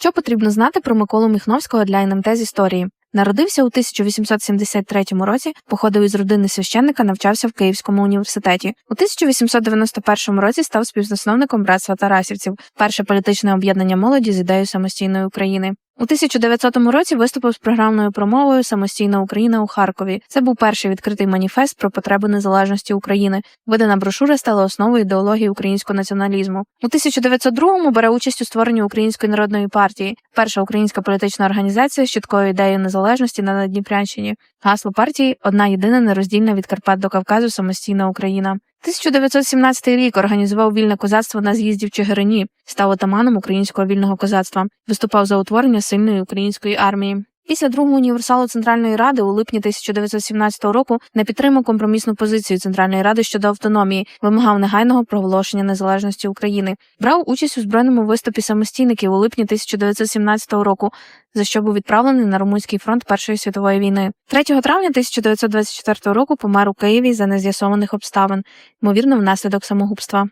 Що потрібно знати про Миколу Міхновського для НМТ з історії? Народився у 1873 році, походив із родини священника, навчався в Київському університеті. У 1891 році став співзасновником братства Тарасівців, перше політичне об'єднання молоді з ідеєю самостійної України. У 1900 році виступив з програмною промовою Самостійна Україна у Харкові. Це був перший відкритий маніфест про потребу незалежності України. Видана брошура стала основою ідеології українського націоналізму. У 1902-му бере участь у створенні Української народної партії, перша українська політична організація з чіткою ідеєю незалежності на Надніпрянщині. Гасло партії одна єдина нероздільна від Карпат до Кавказу самостійна Україна. 1917 рік організував вільне козацтво на з'їзді в Чигирині, став отаманом українського вільного козацтва, виступав за утворення сильної української армії. Після другого універсалу Центральної Ради у липні 1917 року не підтримав компромісну позицію Центральної Ради щодо автономії, вимагав негайного проголошення незалежності України. Брав участь у збройному виступі самостійників у липні 1917 року, за що був відправлений на Румунський фронт Першої світової війни. 3 травня 1924 року помер у Києві за нез'ясованих обставин, ймовірно, внаслідок самогубства.